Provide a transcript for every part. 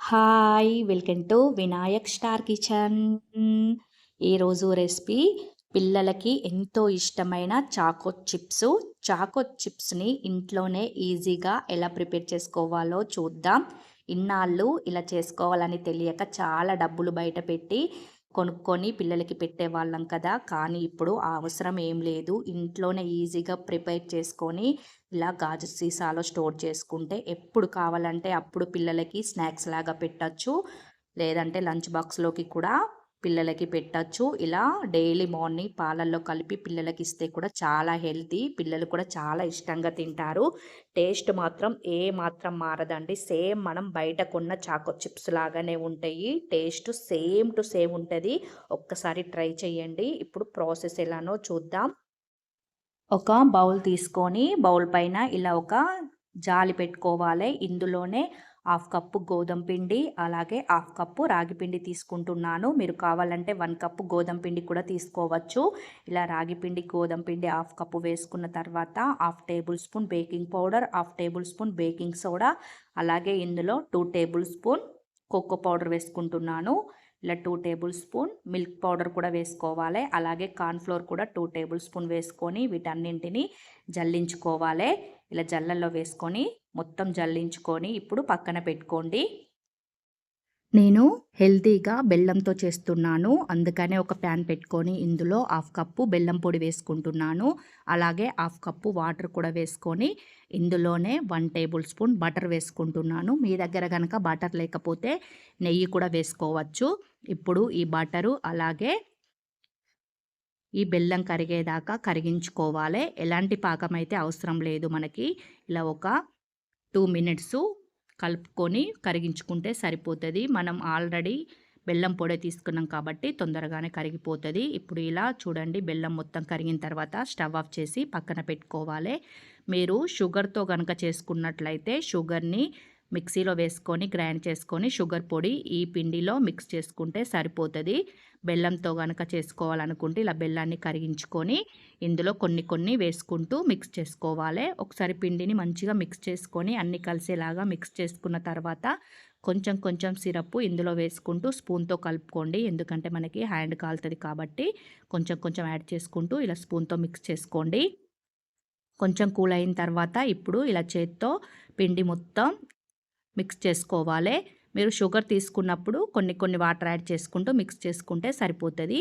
Hi welcome to Vinayak star kitchen ఈరోజు recipe పిల్లలకి ఎంతో ఇష్టమైన చాకో చిప్స్. చాకో చిప్స్ని ఇంట్లోనే ఈజీగా ఎలా ప్రిపేర్ చేసుకోవాలో చూద్దాం. ఇన్నాళ్ళు ఇలా చేసుకోవాలని తెలియక చాలా డబ్బులు బయట పెట్టి కొనుక్కొని పిల్లలకి పెట్టేవాళ్ళం కదా. కానీ ఇప్పుడు ఆ అవసరం ఏం లేదు. ఇంట్లోనే ఈజీగా ప్రిపేర్ చేసుకొని ఇలా గాజు సీసాలో స్టోర్ చేసుకుంటే ఎప్పుడు కావాలంటే అప్పుడు పిల్లలకి స్నాక్స్ లాగా పెట్టచ్చు. లేదంటే లంచ్ బాక్స్లోకి కూడా పిల్లలకి పెట్టచ్చు. ఇలా డైలీ మార్నింగ్ పాలల్లో కలిపి పిల్లలకి ఇస్తే కూడా చాలా హెల్తీ. పిల్లలు కూడా చాలా ఇష్టంగా తింటారు. టేస్ట్ మాత్రం ఏ మాత్రం మారదండి. సేమ్ మనం బయట కొన్న చాకో చిప్స్ లాగానే ఉంటాయి. టేస్ట్ సేమ్ టు సేమ్ ఉంటుంది. ఒక్కసారి ట్రై చేయండి ఇప్పుడు ప్రాసెస్ ఎలానో చూద్దాం. ఒక బౌల్ తీసుకొని బౌల్ పైన ఇలా ఒక జాలి పెట్టుకోవాలి. ఇందులోనే హాఫ్ కప్పు గోధుమ పిండి అలాగే హాఫ్ కప్పు రాగి పిండి తీసుకుంటున్నాను. మీరు కావాలంటే వన్ కప్పు గోధుమ పిండి కూడా తీసుకోవచ్చు. ఇలా రాగి పిండి గోధుమ పిండి హాఫ్ కప్పు వేసుకున్న తర్వాత half table spoon baking powder half table spoon baking soda అలాగే ఇందులో two table spoon cocoa powder వేసుకుంటున్నాను. ఇలా two table spoon milk powder కూడా వేసుకోవాలి. అలాగే కార్న్ఫ్లోర్ కూడా టూ టేబుల్ స్పూన్ వేసుకొని వీటన్నింటిని జల్లించుకోవాలి. ఇలా జల్లల్లో వేసుకొని మొత్తం జల్లించుకొని ఇప్పుడు పక్కన పెట్టుకోండి. నేను హెల్తీగా బెల్లంతో చేస్తున్నాను. అందుకనే ఒక ప్యాన్ పెట్టుకొని ఇందులో హాఫ్ కప్పు బెల్లం పొడి వేసుకుంటున్నాను. అలాగే హాఫ్ కప్పు వాటర్ కూడా వేసుకొని ఇందులోనే వన్ టేబుల్ స్పూన్ బటర్ వేసుకుంటున్నాను. మీ దగ్గర కనుక బటర్ లేకపోతే నెయ్యి కూడా వేసుకోవచ్చు. ఇప్పుడు ఈ బటరు అలాగే ఈ బెల్లం కరిగేదాకా కరిగించుకోవాలి. ఎలాంటి పాకం అయితే అవసరం లేదు మనకి. ఇలా ఒక టూ మినిట్స్ కలుపుకొని కరిగించుకుంటే సరిపోతుంది. మనం ఆల్రెడీ బెల్లం పొడి తీసుకున్నాం కాబట్టి తొందరగానే కరిగిపోతుంది. ఇప్పుడు ఇలా చూడండి బెల్లం మొత్తం కరిగిన తర్వాత స్టవ్ ఆఫ్ చేసి పక్కన పెట్టుకోవాలి. మీరు షుగర్తో కనుక చేసుకున్నట్లయితే షుగర్ని మిక్సీలో వేసుకొని గ్రైండ్ చేసుకొని షుగర్ పొడి ఈ పిండిలో మిక్స్ చేసుకుంటే సరిపోతుంది. బెల్లంతో కనుక చేసుకోవాలనుకుంటే ఇలా బెల్లాన్ని కరిగించుకొని ఇందులో కొన్ని కొన్ని వేసుకుంటూ మిక్స్ చేసుకోవాలి. ఒకసారి పిండిని మంచిగా మిక్స్ చేసుకొని అన్ని కలిసేలాగా మిక్స్ చేసుకున్న తర్వాత కొంచెం కొంచెం సిరప్ ఇందులో వేసుకుంటూ స్పూన్తో కలుపుకోండి. ఎందుకంటే మనకి హ్యాండ్ కాలుతుంది కాబట్టి కొంచెం కొంచెం యాడ్ చేసుకుంటూ ఇలా స్పూన్తో మిక్స్ చేసుకోండి. కొంచెం కూల్ అయిన తర్వాత ఇప్పుడు ఇలా చేత్తో పిండి మొత్తం మిక్స్ చేసుకోవాలి. మీరు షుగర్ తీసుకున్నప్పుడు కొన్ని కొన్ని వాటర్ యాడ్ చేసుకుంటూ మిక్స్ చేసుకుంటే సరిపోతుంది.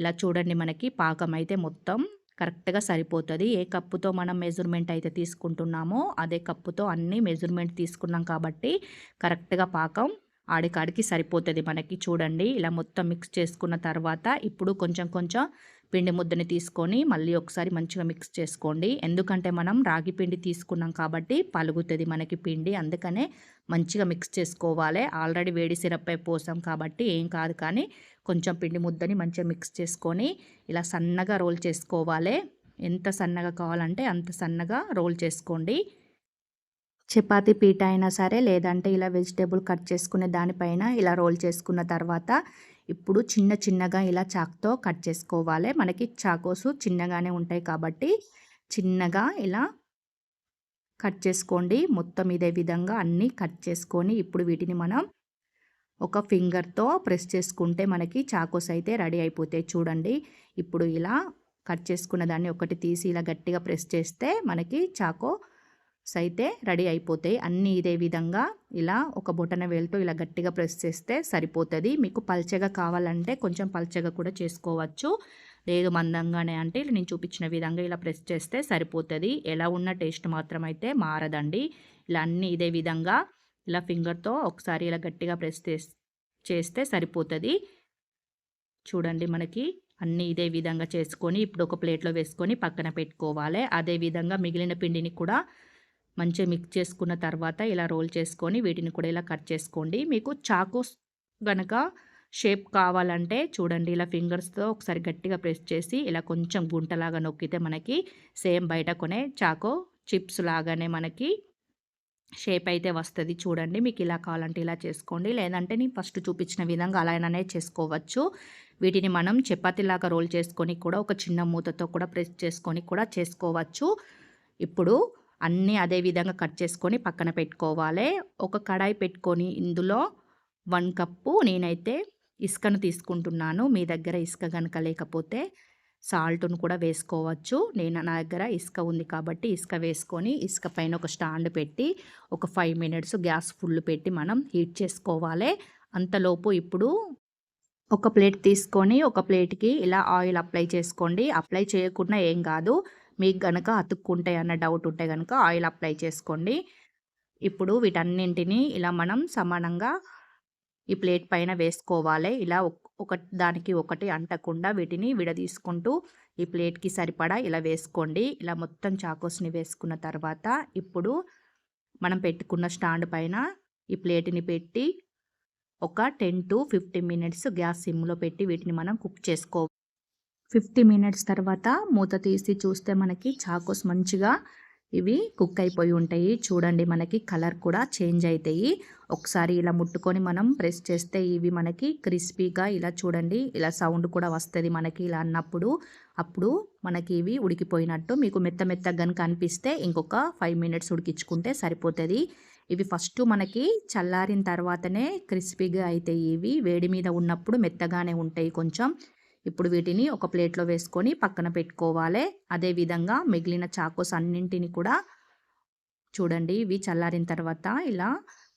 ఇలా చూడండి మనకి పాకం అయితే మొత్తం కరెక్ట్గా సరిపోతుంది. ఏ కప్పుతో మనం మెజర్మెంట్ అయితే తీసుకుంటున్నామో అదే కప్పుతో అన్ని మెజర్మెంట్ తీసుకున్నాం కాబట్టి కరెక్ట్గా పాకం ఆడికాడికి సరిపోతుంది మనకి చూడండి. ఇలా మొత్తం మిక్స్ చేసుకున్న తర్వాత ఇప్పుడు కొంచెం కొంచెం పిండి ముద్దని తీసుకొని మళ్ళీ ఒకసారి మంచిగా మిక్స్ చేసుకోండి. ఎందుకంటే మనం రాగి పిండి తీసుకున్నాం కాబట్టి పలుగుతుంది మనకి పిండి. అందుకనే మంచిగా మిక్స్ చేసుకోవాలి. ఆల్రెడీ వేడి సిరప్ పోసాం కాబట్టి ఏం కాదు కానీ కొంచెం పిండి ముద్దని మంచిగా మిక్స్ చేసుకొని ఇలా సన్నగా రోల్ చేసుకోవాలి. ఎంత సన్నగా కావాలంటే అంత సన్నగా రోల్ చేసుకోండి. చపాతీ పీట అయినా సరే లేదంటే ఇలా వెజిటేబుల్ కట్ చేసుకునే దానిపైన ఇలా రోల్ చేసుకున్న తర్వాత ఇప్పుడు చిన్న చిన్నగా ఇలా చాక్తో కట్ చేసుకోవాలి. మనకి చాకోసు చిన్నగానే ఉంటాయి కాబట్టి చిన్నగా ఇలా కట్ చేసుకోండి. మొత్తం ఇదే విధంగా అన్నీ కట్ చేసుకొని ఇప్పుడు వీటిని మనం ఒక ఫింగర్తో ప్రెస్ చేసుకుంటే మనకి చాకోస్ అయితే రెడీ అయిపోతాయి చూడండి. ఇప్పుడు ఇలా కట్ చేసుకున్న దాన్ని ఒకటి తీసి ఇలా గట్టిగా ప్రెస్ చేస్తే మనకి చాకో అయితే రెడీ అయిపోతాయి. అన్నీ ఇదే విధంగా ఇలా ఒక బొటన వేలుతో ఇలా గట్టిగా ప్రెస్ చేస్తే సరిపోతుంది. మీకు పల్చగా కావాలంటే కొంచెం పల్చగా కూడా చేసుకోవచ్చు. లేదు మందంగానే అంటే నేను చూపించిన విధంగా ఇలా ప్రెస్ చేస్తే సరిపోతుంది. ఎలా ఉన్న టేస్ట్ మాత్రం అయితే మారదండి. ఇలా అన్నీ ఇదే విధంగా ఇలా ఫింగర్తో ఒకసారి ఇలా గట్టిగా ప్రెస్ చేస్తే సరిపోతుంది. చూడండి మనకి అన్నీ ఇదే విధంగా చేసుకొని ఇప్పుడు ఒక ప్లేట్లో వేసుకొని పక్కన పెట్టుకోవాలి. అదే విధంగా మిగిలిన పిండిని కూడా మంచిగా మిక్స్ చేసుకున్న తర్వాత ఇలా రోల్ చేసుకొని వీటిని కూడా ఇలా కట్ చేసుకోండి. మీకు చాకోస్ గనక షేప్ కావాలంటే చూడండి ఇలా ఫింగర్స్తో ఒకసారి గట్టిగా ప్రెస్ చేసి ఇలా కొంచెం గుంటలాగా నొక్కితే మనకి సేమ్ బయట కొనే చాకో చిప్స్ లాగానే మనకి షేప్ అయితే వస్తుంది. చూడండి మీకు ఇలా కావాలంటే ఇలా చేసుకోండి. లేదంటే నేను ఫస్ట్ చూపించిన విధంగా అలానే చేసుకోవచ్చు. వీటిని మనం చపాతీలాగా రోల్ చేసుకొని కూడా ఒక చిన్న మూతతో కూడా ప్రెస్ చేసుకొని కూడా చేసుకోవచ్చు. ఇప్పుడు అన్నీ అదే విధంగా కట్ చేసుకొని పక్కన పెట్టుకోవాలి. ఒక కడాయి పెట్టుకొని ఇందులో వన్ కప్పు నేనైతే ఇసుకను తీసుకుంటున్నాను. మీ దగ్గర ఇసుక కనుక లేకపోతే సాల్ట్ను కూడా వేసుకోవచ్చు. నేను నా దగ్గర ఇసుక ఉంది కాబట్టి ఇసుక వేసుకొని ఇసుక పైన ఒక స్టాండ్ పెట్టి ఒక ఫైవ్ మినిట్స్ గ్యాస్ ఫుల్ పెట్టి మనం హీట్ చేసుకోవాలి. అంతలోపు ఇప్పుడు ఒక ప్లేట్ తీసుకొని ఒక ప్లేట్కి ఇలా ఆయిల్ అప్లై చేసుకోండి. అప్లై చేయకుండా ఏం కాదు. మీకు గనక అతుక్కుంటాయి అన్న డౌట్ ఉంటే కనుక ఆయిల్ అప్లై చేసుకోండి. ఇప్పుడు వీటన్నింటినీ ఇలా మనం సమానంగా ఈ ప్లేట్ పైన వేసుకోవాలి. ఇలా ఒక దానికి ఒకటి అంటకుండా వీటిని విడదీసుకుంటూ ఈ ప్లేట్కి సరిపడా ఇలా వేసుకోండి. ఇలా మొత్తం చాకోస్ని వేసుకున్న తర్వాత ఇప్పుడు మనం పెట్టుకున్న స్టాండ్ పైన ఈ ప్లేట్ని పెట్టి ఒక ten to fifteen minutes gas సిమ్లో పెట్టి వీటిని మనం కుక్ చేసుకో ఫిఫ్టీ మినిట్స్ తర్వాత మూత తీసి చూస్తే మనకి చాకోస్ మంచిగా ఇవి కుక్ అయిపోయి ఉంటాయి. చూడండి మనకి కలర్ కూడా చేంజ్ అవుతాయి ఒకసారి ఇలా ముట్టుకొని మనం ప్రెస్ చేస్తే ఇవి మనకి క్రిస్పీగా ఇలా చూడండి ఇలా సౌండ్ కూడా వస్తుంది మనకి ఇలా అన్నప్పుడు. అప్పుడు మనకి ఇవి ఉడికిపోయినట్టు మీకు మెత్త మెత్తగా కనుక అనిపిస్తే ఇంకొక ఫైవ్ మినిట్స్ ఉడికించుకుంటే సరిపోతుంది. ఇవి ఫస్ట్ మనకి చల్లారిన తర్వాతనే క్రిస్పీగా అవుతాయి ఇవి. వేడి మీద ఉన్నప్పుడు మెత్తగానే ఉంటాయి కొంచెం. ఇప్పుడు వీటిని ఒక ప్లేట్లో వేసుకొని పక్కన పెట్టుకోవాలి. అదేవిధంగా మిగిలిన చాకోస్ అన్నింటిని కూడా చూడండి ఇవి చల్లారిన తర్వాత ఇలా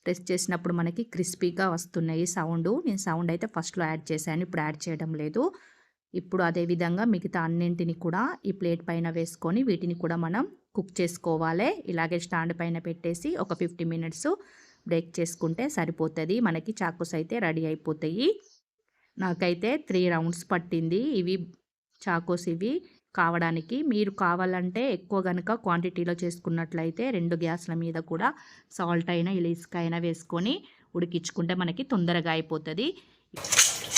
ప్రెస్ చేసినప్పుడు మనకి క్రిస్పీగా వస్తున్నాయి సౌండ్. నేను సౌండ్ అయితే ఫస్ట్లో యాడ్ చేశాను ఇప్పుడు యాడ్ చేయడం లేదు. ఇప్పుడు అదేవిధంగా మిగతా అన్నింటిని కూడా ఈ ప్లేట్ పైన వేసుకొని వీటిని కూడా మనం కుక్ చేసుకోవాలి. ఇలాగే స్టాండ్ పైన పెట్టేసి ఒక ఫిఫ్టీ మినిట్స్ బ్రేక్ చేసుకుంటే సరిపోతుంది. మనకి చాకోస్ అయితే రెడీ అయిపోతాయి. నాకైతే త్రీ రౌండ్స్ పట్టింది. ఇవి చాకోస్ ఇవి కావడానికి. మీరు కావాలంటే ఎక్కువ కనుక క్వాంటిటీలో చేసుకున్నట్లయితే రెండు గ్యాస్ల మీద కూడా సాల్ట్ అయినా ఇసుక అయినా వేసుకొని ఉడికించుకుంటే మనకి తొందరగా అయిపోతుంది.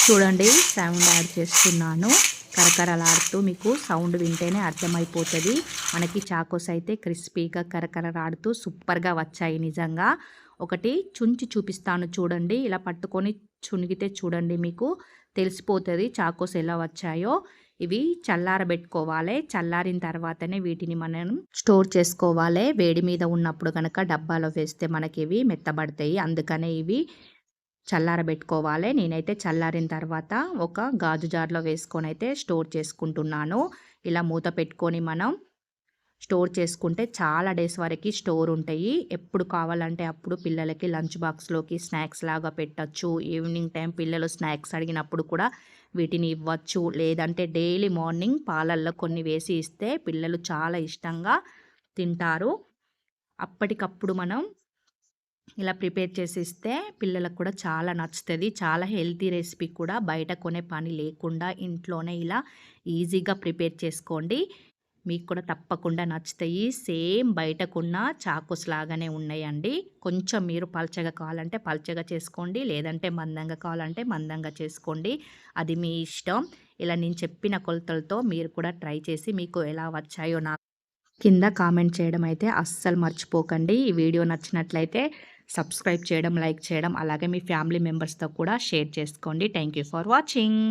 చూడండి సౌండ్ యాడ్ చేస్తున్నాను. కరకరలాడుతూ మీకు సౌండ్ వింటేనే అర్థమైపోతుంది. మనకి చాకోస్ అయితే క్రిస్పీగా కరకరలాడుతూ సూపర్గా వచ్చాయి నిజంగా. ఒకటి చుంచి చూపిస్తాను చూడండి. ఇలా పట్టుకొని చునిగితే చూడండి మీకు తెలిసిపోతుంది చాకోస్ ఎలా వచ్చాయో. ఇవి చల్లారబెట్టుకోవాలి. చల్లారిన తర్వాతనే వీటిని మనం స్టోర్ చేసుకోవాలి. వేడి మీద ఉన్నప్పుడు కనుక డబ్బాలో వేస్తే మనకి ఇవి మెత్తబడతాయి. అందుకనే ఇవి చల్లారబెట్టుకోవాలి. నేనైతే చల్లారిన తర్వాత ఒక గాజు జార్లో వేసుకొని అయితే స్టోర్ చేసుకుంటున్నాను. ఇలా మూత పెట్టుకొని మనం స్టోర్ చేసుకుంటే చాలా డేస్ వరకు స్టోర్ ఉంటాయి. ఎప్పుడు కావాలంటే అప్పుడు పిల్లలకి లంచ్ బాక్స్లోకి స్నాక్స్ లాగా పెట్టచ్చు. ఈవినింగ్ టైం పిల్లలు స్నాక్స్ అడిగినప్పుడు కూడా వీటిని ఇవ్వచ్చు. లేదంటే డైలీ మార్నింగ్ పాలల్లో కొన్ని వేసి ఇస్తే పిల్లలు చాలా ఇష్టంగా తింటారు. అప్పటికప్పుడు మనం ఇలా ప్రిపేర్ చేసి ఇస్తే పిల్లలకు కూడా చాలా నచ్చుతుంది. చాలా హెల్తీ రెసిపీ కూడా. బయట కొనే పని లేకుండా ఇంట్లోనే ఇలా ఈజీగా ప్రిపేర్ చేసుకోండి. మీకు కూడా తప్పకుండా నచ్చుతాయి. సేమ్ బయటకున్న చాకోస్ లాగానే ఉన్నాయండి. కొంచెం మీరు పల్చగా కావాలంటే పల్చగా చేసుకోండి. లేదంటే మందంగా కావాలంటే మందంగా చేసుకోండి. అది మీ ఇష్టం. ఇలా నేను చెప్పిన కొలతలతో మీరు కూడా ట్రై చేసి మీకు ఎలా వచ్చాయో నాకు కింద కామెంట్ చేయడం అయితే అస్సలు మర్చిపోకండి. ఈ వీడియో నచ్చినట్లయితే సబ్స్క్రైబ్ చేయడం లైక్ చేయడం అలాగే మీ ఫ్యామిలీ మెంబర్స్తో కూడా షేర్ చేసుకోండి. Thank for watching.